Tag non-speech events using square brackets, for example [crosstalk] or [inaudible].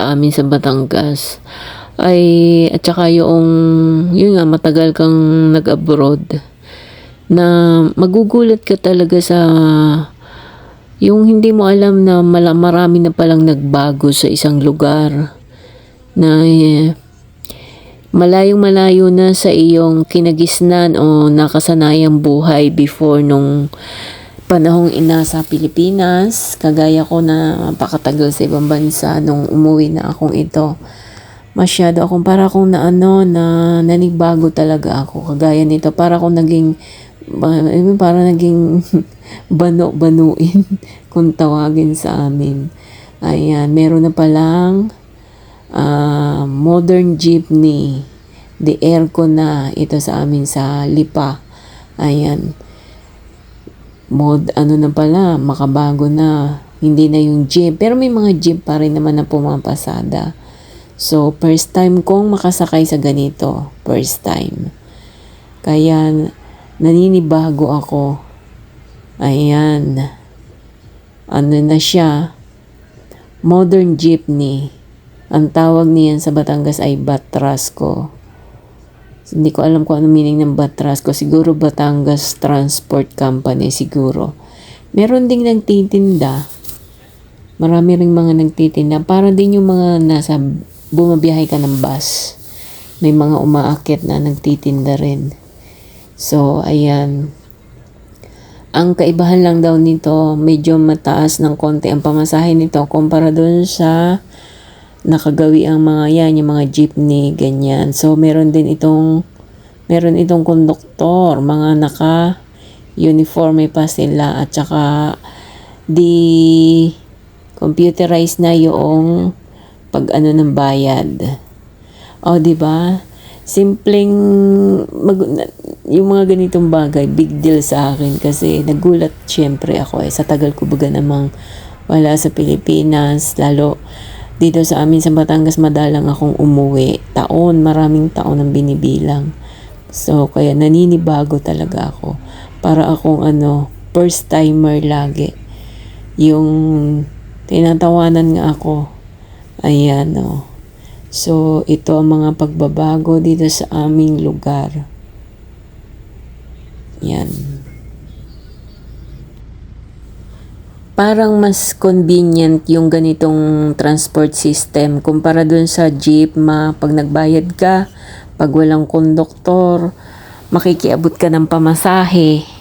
sa amin sa Batangas. Ay at saka yung yun nga matagal kang nag-abroad. Na magugulat ka talaga sa yung hindi mo alam na marami na palang nagbago sa isang lugar. Na eh, malayong malayo na sa iyong kinagisnan o nakasanayang buhay before nung panahong ina sa Pilipinas. Kagaya ko na napakatagal sa ibang bansa nung umuwi na akong ito. Masyado akong para akong na ano na nanigbago talaga ako. Kagaya nito para akong naging I para naging [laughs] bano-banuin [laughs] kung tawagin sa amin. Ayan, meron na palang ah, modern jeepney. The aircon na ito sa amin sa Lipa. Ayan. Mod, ano na pala, makabago na. Hindi na yung jeep. Pero may mga jeep pa rin naman na pumapasada. So, first time kong makasakay sa ganito. First time. Kaya, naninibago ako. Ayan. Ano na siya? Modern jeepney. Ang tawag niyan sa Batangas ay Batrasco. Hindi ko alam kung ano meaning ng Batrasco. Siguro Batangas Transport Company siguro. Meron ding nagtitinda. Marami ring mga nagtitinda. Para din yung mga nasa bumabiyahe ka ng bus. May mga umaakit na nagtitinda rin. So, ayan. Ang kaibahan lang daw nito, medyo mataas ng konti ang pamasahe nito kumpara doon sa nakagawi ang mga yan, yung mga jeepney, ganyan. So, meron din itong, meron itong konduktor, mga naka uniforme pa sila at saka di computerized na yung pag ano ng bayad. O, di ba? Simpleng mag, yung mga ganitong bagay, big deal sa akin kasi nagulat syempre ako eh sa tagal ko baga namang wala sa Pilipinas, lalo dito sa amin sa Batangas madalang akong umuwi. Taon, maraming taon ang binibilang. So, kaya naninibago talaga ako. Para akong ano, first timer lagi. Yung tinatawanan nga ako. Ayan, oh. So, ito ang mga pagbabago dito sa aming lugar. Yan. Parang mas convenient yung ganitong transport system kumpara dun sa jeep ma pag nagbayad ka, pag walang konduktor, makikiabot ka ng pamasahe.